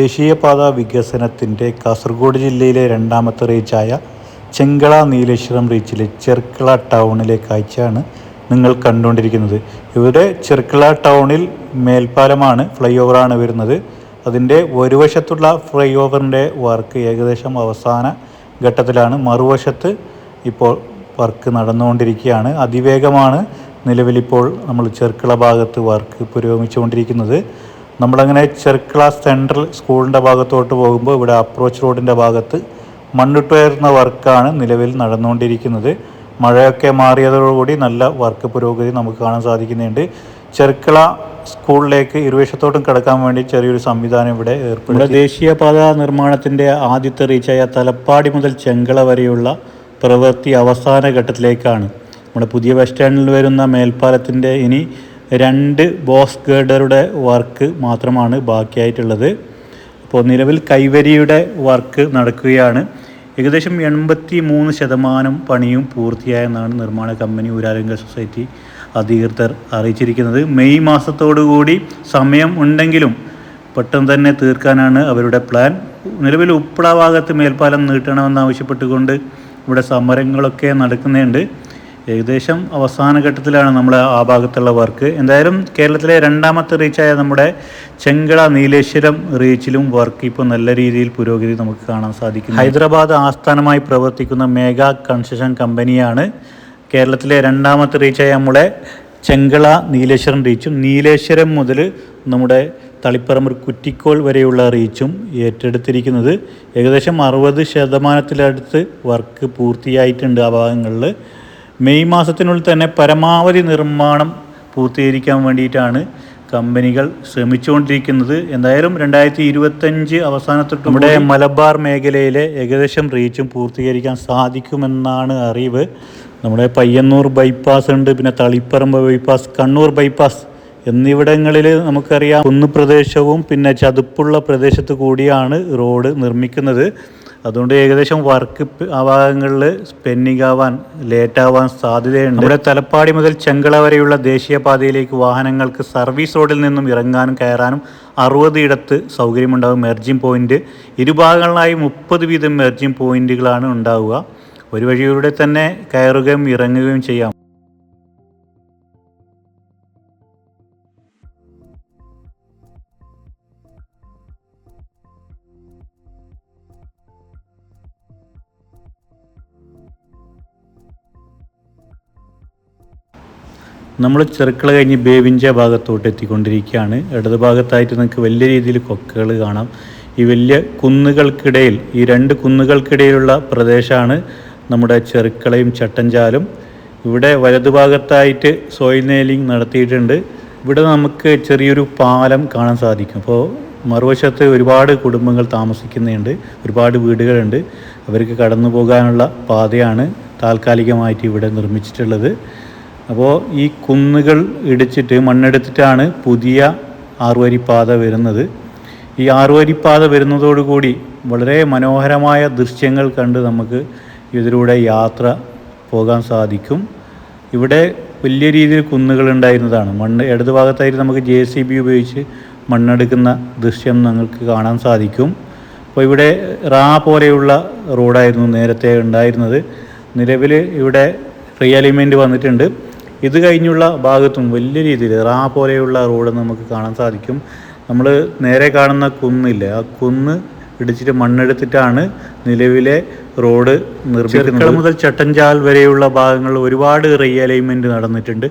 ദേശീയപാത വികസനത്തിന്റെ കാസർഗോഡ് ജില്ലയിലെ രണ്ടാമത്തെ റീച്ചായ ചെങ്കള നീലേശ്വരം റീച്ചിലെ ചെർക്കള ടൗണിലെ കാഴ്ചയാണ് നിങ്ങൾ കണ്ടുകൊണ്ടിരിക്കുന്നത്. ഇവിടെ ചെർക്കള ടൗണിൽ മേൽപ്പാലമാണ് ഫ്ലൈ ഓവറാണ് വരുന്നത്. അതിന്റെ ഒരു വശത്തുള്ള ഫ്ലൈ ഓവറിന്റെ വർക്ക് ഏകദേശം അവസാന ഘട്ടത്തിലാണ്. മറുവശത്ത് ഇപ്പോൾ വർക്ക് നടന്നുകൊണ്ടിരിക്കുകയാണ്. അതിവേഗമാണ് നിലവിലിപ്പോൾ നമ്മൾ ചെർക്കള ഭാഗത്ത് വർക്ക് പുരോഗമിച്ചുകൊണ്ടിരിക്കുന്നത്. നമ്മളങ്ങനെ ചെർക്കള സെൻട്രൽ സ്കൂളിന്റെ ഭാഗത്തോട്ട് പോകുമ്പോൾ ഇവിടെ അപ്രോച്ച് റോഡിന്റെ ഭാഗത്ത് മണ്ണിട്ടുയർന്ന വർക്കാണ് നിലവിൽ നടന്നുകൊണ്ടിരിക്കുന്നത്. മഴയൊക്കെ മാറിയതോടുകൂടി നല്ല വർക്ക് പുരോഗതി നമുക്ക് കാണാൻ സാധിക്കുന്നുണ്ട്. ചെർക്കള സ്കൂളിലേക്ക് ഇരുവശത്തോട്ടും കിടക്കാൻ വേണ്ടി ചെറിയൊരു സംവിധാനം ഇവിടെ ഏർപ്പെടുത്തി. ദേശീയപാത നിർമ്മാണത്തിന്റെ ആദ്യത്തെ റീച്ചായ തലപ്പാടി മുതൽ ചെങ്കള വരെയുള്ള പ്രവൃത്തി അവസാന ഘട്ടത്തിലേക്കാണ്. നമ്മുടെ പുതിയ ബസ് സ്റ്റാൻഡിൽ വരുന്ന മേൽപ്പാലത്തിന്റെ ഇനി രണ്ട് ബോസ് ഗേഡറുടെ വർക്ക് മാത്രമാണ് ബാക്കിയായിട്ടുള്ളത്. അപ്പോൾ നിലവിൽ കൈവരിയുടെ വർക്ക് നടക്കുകയാണ്. ഏകദേശം എൺപത്തി മൂന്ന് ശതമാനം പണിയും പൂർത്തിയായെന്നാണ് നിർമ്മാണ കമ്പനി ഊരാരംഗ സൊസൈറ്റി അധികൃതർ അറിയിച്ചിരിക്കുന്നത്. മെയ് മാസത്തോടുകൂടി സമയം ഉണ്ടെങ്കിലും പെട്ടെന്ന് തന്നെ തീർക്കാനാണ് അവരുടെ പ്ലാൻ. നിലവിൽ ഉപ്പള ഭാഗത്ത് മേൽപ്പാലം നീട്ടണമെന്ന് ആവശ്യപ്പെട്ടുകൊണ്ട് ഇവിടെ സമരങ്ങളൊക്കെ നടക്കുന്നുണ്ട്. ഏകദേശം അവസാന ഘട്ടത്തിലാണ് നമ്മൾ ആ ഭാഗത്തുള്ള വർക്ക്. എന്തായാലും കേരളത്തിലെ രണ്ടാമത്തെ റീച്ചായ നമ്മുടെ ചെങ്കള നീലേശ്വരം റീച്ചിലും വർക്ക് ഇപ്പോൾ നല്ല രീതിയിൽ പുരോഗതി നമുക്ക് കാണാൻ സാധിക്കും ഹൈദരാബാദ് ആസ്ഥാനമായി പ്രവർത്തിക്കുന്ന മേഘ കൺസ്ട്രക്ഷൻ കമ്പനിയാണ് കേരളത്തിലെ രണ്ടാമത്തെ റീച്ചായ നമ്മുടെ ചെങ്കള നീലേശ്വരം റീച്ചും. നീലേശ്വരം മുതൽ നമ്മുടെ തളിപ്പറമ്പ് കുറ്റിക്കോൾ വരെയുള്ള റീച്ചും ഏറ്റെടുത്തിരിക്കുന്നത്. ഏകദേശം അറുപത് ശതമാനത്തിലടുത്ത് വർക്ക് പൂർത്തിയായിട്ടുണ്ട് ആ ഭാഗങ്ങളിൽ. മെയ് മാസത്തിനുള്ളിൽ തന്നെ പരമാവധി നിർമ്മാണം പൂർത്തീകരിക്കാൻ വേണ്ടിയിട്ടാണ് കമ്പനികൾ ശ്രമിച്ചുകൊണ്ടിരിക്കുന്നത്. എന്തായാലും രണ്ടായിരത്തി ഇരുപത്തഞ്ച് അവസാനത്തോട്ട് നമ്മുടെ മലബാർ മേഖലയിലെ ഏകദേശം റീച്ചും പൂർത്തീകരിക്കാൻ സാധിക്കുമെന്നാണ് അറിവ്. നമ്മുടെ പയ്യന്നൂർ ബൈപ്പാസ് ഉണ്ട് പിന്നെ തളിപ്പറമ്പ് ബൈപ്പാസ് കണ്ണൂർ ബൈപ്പാസ് എന്നിവിടങ്ങളിൽ നമുക്കറിയാം. കുന്ന് പ്രദേശവും പിന്നെ ചതുപ്പുള്ള പ്രദേശത്ത് കൂടിയാണ് റോഡ് നിർമ്മിക്കുന്നത്. അതുകൊണ്ട് ഏകദേശം വർക്ക് ആ ഭാഗങ്ങളിൽ സ്പെൻഡിങ് ആവാൻ ലേറ്റ് ആവാൻ സാധ്യതയുണ്ട്. ഇവിടെ തലപ്പാടി മുതൽ ചെങ്കള വരെയുള്ള ദേശീയപാതയിലേക്ക് വാഹനങ്ങൾക്ക് സർവീസ് റോഡിൽ നിന്നും ഇറങ്ങാനും കയറാനും അറുപത് ഇടത്ത് സൗകര്യമുണ്ടാകും മെർജിംഗ് പോയിന്റ് ഇരുഭാഗങ്ങളിലായി മുപ്പത് വീതം മെർജിംഗ് പോയിന്റുകളാണ് ഉണ്ടാവുക. ഒരു വഴിയിലൂടെ തന്നെ കയറുകയും ഇറങ്ങുകയും ചെയ്യാം. നമ്മൾ ചെറുക്കള കഴിഞ്ഞ് ബേവിഞ്ച ഭാഗത്തോട്ട് എത്തിക്കൊണ്ടിരിക്കുകയാണ്. ഇടത് ഭാഗത്തായിട്ട് നിങ്ങൾക്ക് വലിയ രീതിയിൽ കൊക്കകൾ കാണാം. ഈ വലിയ കുന്നുകൾക്കിടയിൽ ഈ രണ്ട് കുന്നുകൾക്കിടയിലുള്ള പ്രദേശമാണ് നമ്മുടെ ചെറുക്കളയും ചട്ടഞ്ചാലും. ഇവിടെ വലതുഭാഗത്തായിട്ട് സോയിൽ നെയിലിംഗ് നടത്തിയിട്ടുണ്ട്. ഇവിടെ നമുക്ക് ചെറിയൊരു പാലം കാണാൻ സാധിക്കും. അപ്പോൾ മറുവശത്ത് ഒരുപാട് കുടുംബങ്ങൾ താമസിക്കുന്നുണ്ട്. ഒരുപാട് വീടുകളുണ്ട്. അവർക്ക് കടന്നു പോകാനുള്ള പാതയാണ് താൽക്കാലികമായിട്ട് ഇവിടെ നിർമ്മിച്ചിട്ടുള്ളത്. അപ്പോൾ ഈ കുന്നുകൾ ഇടിച്ചിട്ട് മണ്ണെടുത്തിട്ടാണ് പുതിയ ആറുവരിപ്പാത വരുന്നത്. ഈ ആറുവരിപ്പാത വരുന്നതോടുകൂടി വളരെ മനോഹരമായ ദൃശ്യങ്ങൾ കണ്ട് നമുക്ക് ഇതിലൂടെ യാത്ര പോകാൻ സാധിക്കും. ഇവിടെ വലിയ രീതിയിൽ കുന്നുകൾ ഉണ്ടായിരുന്നതാണ്. മണ്ണ് ഇടതു ഭാഗത്തായിട്ട് നമുക്ക് ജെ സി ബി ഉപയോഗിച്ച് മണ്ണെടുക്കുന്ന ദൃശ്യം നിങ്ങൾക്ക് കാണാൻ സാധിക്കും. അപ്പോൾ ഇവിടെ റാ പോലെയുള്ള റോഡായിരുന്നു നേരത്തെ ഉണ്ടായിരുന്നത്. നിലവിൽ ഇവിടെ റിയലിമെന്റ് വന്നിട്ടുണ്ട്. ഇത് കഴിഞ്ഞുള്ള ഭാഗത്തും വലിയ രീതിയിൽ റാ പോലെയുള്ള റോഡ് നമുക്ക് കാണാൻ സാധിക്കും. നമ്മൾ നേരെ കാണുന്ന കുന്നില്ലേ. ആ കുന്ന് ഇടിച്ചിട്ട് മണ്ണെടുത്തിട്ടാണ് നിലവിലെ റോഡ് നിർമ്മിക്കുന്നത്. മുതൽ ചട്ടഞ്ചാൽ വരെയുള്ള ഭാഗങ്ങളിൽ ഒരുപാട് റീഅലൈൻമെന്റ് നടന്നിട്ടുണ്ട്.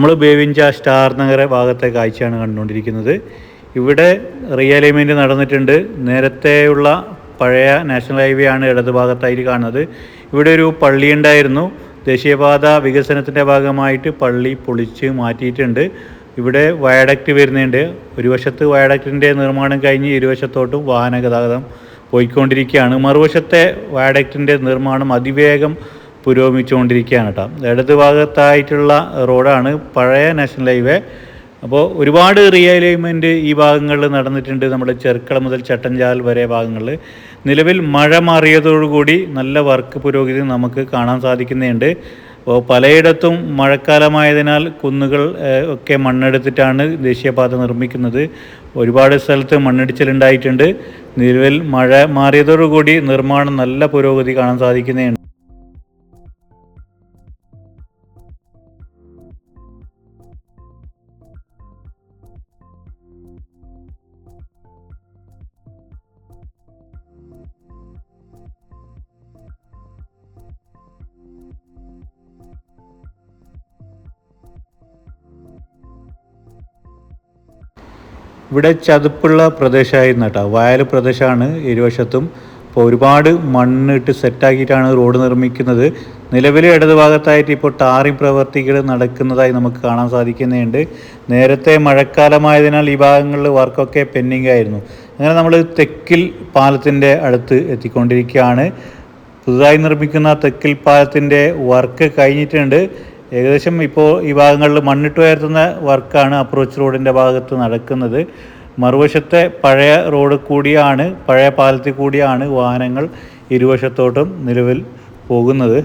നമ്മൾ ബേവിഞ്ച സ്റ്റാർ നഗര ഭാഗത്തെ കാഴ്ചയാണ് കണ്ടുകൊണ്ടിരിക്കുന്നത്. ഇവിടെ റിയലൈൻമെന്റ് നടന്നിട്ടുണ്ട്. നേരത്തെയുള്ള പഴയ നാഷണൽ ഹൈവേ ആണ് ഇടത് ഭാഗത്തായിട്ട് കാണുന്നത്. ഇവിടെ ഒരു പള്ളി ഉണ്ടായിരുന്നു. ദേശീയപാത വികസനത്തിന്റെ ഭാഗമായിട്ട് പള്ളി പൊളിച്ച് മാറ്റിയിട്ടുണ്ട്. ഇവിടെ വയഡക്റ്റ് വരുന്നുണ്ട്. ഒരു വശത്ത് വയഡക്റ്റിന്റെ നിർമ്മാണം കഴിഞ്ഞ് ഇരുവശത്തോട്ടും വാഹന ഗതാഗതം പോയിക്കൊണ്ടിരിക്കുകയാണ്. മറുവശത്തെ വയഡക്റ്റിന്റെ നിർമ്മാണം അതിവേഗം പുരോഗമിച്ചുകൊണ്ടിരിക്കുകയാണ് കേട്ടോ. ഇടത് ഭാഗത്തായിട്ടുള്ള റോഡാണ് പഴയ നാഷണൽ ഹൈവേ. അപ്പോൾ ഒരുപാട് റീഅലൈൻമെന്റ് ഈ ഭാഗങ്ങളിൽ നടന്നിട്ടുണ്ട് നമ്മുടെ ചെറുക്കള മുതൽ ചട്ടഞ്ചാൽ വരെ ഭാഗങ്ങളിൽ. നിലവിൽ മഴ മാറിയതോടുകൂടി നല്ല വർക്ക് പുരോഗതി നമുക്ക് കാണാൻ സാധിക്കുന്നുണ്ട്. അപ്പോൾ പലയിടത്തും മഴക്കാലമായതിനാൽ കുന്നുകൾ ഒക്കെ മണ്ണെടുത്തിട്ടാണ് ദേശീയപാത നിർമ്മിക്കുന്നത്. ഒരുപാട് സ്ഥലത്ത് മണ്ണിടിച്ചിലുണ്ടായിട്ടുണ്ട്. നിലവിൽ മഴ മാറിയതോടുകൂടി നിർമ്മാണം നല്ല പുരോഗതി കാണാൻ സാധിക്കുന്നതുണ്ട് ഇവിടെ ചതുപ്പുള്ള പ്രദേശമായിരുന്നു കേട്ടോ. വയൽ പ്രദേശമാണ് ഇരുവശത്തും. ഇപ്പോൾ ഒരുപാട് മണ്ണിട്ട് സെറ്റാക്കിയിട്ടാണ് റോഡ് നിർമ്മിക്കുന്നത്. നിലവിൽ ഇടതുഭാഗത്തായിട്ട് ഇപ്പോൾ ടാറിംഗ് പ്രവർത്തികൾ നടക്കുന്നതായി നമുക്ക് കാണാൻ സാധിക്കുന്നുണ്ട്. നേരത്തെ മഴക്കാലമായതിനാൽ ഈ ഭാഗങ്ങളിൽ വർക്കൊക്കെ പെൻഡിങ് ആയിരുന്നു. അങ്ങനെ നമ്മൾ തെക്കിൽ പാലത്തിന്റെ അടുത്ത് എത്തിക്കൊണ്ടിരിക്കുകയാണ്. പുതുതായി നിർമ്മിക്കുന്ന തെക്കിൽ പാലത്തിന്റെ വർക്ക് കഴിഞ്ഞിട്ടുണ്ട്. ഏകദേശം ഇപ്പോൾ ഈ ഭാഗങ്ങളിൽ മണ്ണിട്ട് ഉയർത്തുന്ന വർക്കാണ് അപ്രോച്ച് റോഡിന്റെ ഭാഗത്ത് നടക്കുന്നത്. മറുവശത്തെ പഴയ റോഡ് കൂടിയാണ് പഴയ പാലത്തിൽ കൂടിയാണ് വാഹനങ്ങൾ ഇരുവശത്തോട്ടും നിലവിൽ പോകുന്നത്.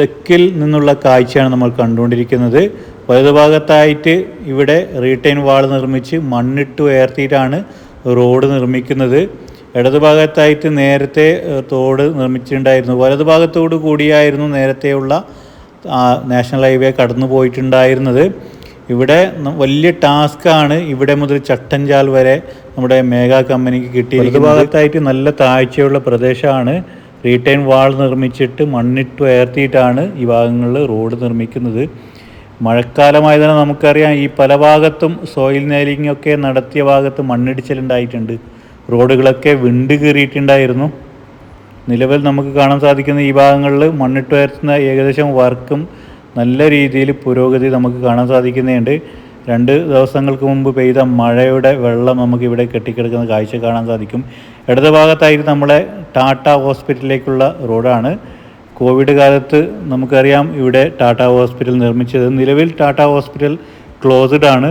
തെക്കിൽ നിന്നുള്ള കാഴ്ചയാണ് നമ്മൾ കണ്ടുകൊണ്ടിരിക്കുന്നത്. വലതുഭാഗത്തായിട്ട് ഇവിടെ റീറ്റെയിൻ വാൾ നിർമ്മിച്ച് മണ്ണിട്ട് ഉയർത്തിയിട്ടാണ് റോഡ് നിർമ്മിക്കുന്നത്. ഇടതുഭാഗത്തായിട്ട് നേരത്തെ തോട് നിർമ്മിച്ചിട്ടുണ്ടായിരുന്നു. വലതുഭാഗത്തോട് കൂടിയായിരുന്നു നേരത്തെയുള്ള നാഷണൽ ഹൈവേ കടന്നു പോയിട്ടുണ്ടായിരുന്നത്. ഇവിടെ വലിയ ടാസ്ക്കാണ് ഇവിടെ മുതൽ ചട്ടഞ്ചാൽ വരെ നമ്മുടെ മേഘ കമ്പനിക്ക് കിട്ടിയത് ഇടതുഭാഗത്തായിട്ട് നല്ല താഴ്ചയുള്ള പ്രദേശമാണ്. റീറ്റെയിൻ വാൾ നിർമ്മിച്ചിട്ട് മണ്ണിട്ട് ഉയർത്തിയിട്ടാണ് ഈ ഭാഗങ്ങളിൽ റോഡ് നിർമ്മിക്കുന്നത്. മഴക്കാലമായതിനാൽ നമുക്കറിയാം ഈ പല ഭാഗത്തും സോയിൽ നെയിലിംഗ് ഒക്കെ നടത്തിയ ഭാഗത്ത് മണ്ണിടിച്ചിലുണ്ടായിട്ടുണ്ട്. റോഡുകളൊക്കെ വിണ്ട് കീറിയിട്ടുണ്ടായിരുന്നു. നിലവിൽ നമുക്ക് കാണാൻ സാധിക്കുന്ന ഈ ഭാഗങ്ങളിൽ മണ്ണിട്ട് ഉയർത്തുന്ന ഏകദേശം വർക്കും നല്ല രീതിയിൽ പുരോഗതി നമുക്ക് കാണാൻ സാധിക്കുന്നുണ്ട്. രണ്ട് ദിവസങ്ങൾക്ക് മുമ്പ് പെയ്ത മഴയുടെ വെള്ളം നമുക്ക് ഇവിടെ കെട്ടിക്കിടക്കുന്ന കാഴ്ച കാണാൻ സാധിക്കും. ഇടത് ഭാഗത്തായിട്ട് നമ്മളെ ടാറ്റ ഹോസ്പിറ്റലിലേക്കുള്ള റോഡാണ്. കോവിഡ് കാലത്ത് നമുക്കറിയാം ഇവിടെ ടാറ്റ ഹോസ്പിറ്റൽ നിർമ്മിച്ചത്. നിലവിൽ ടാറ്റ ഹോസ്പിറ്റൽ ക്ലോസ്ഡ് ആണ്.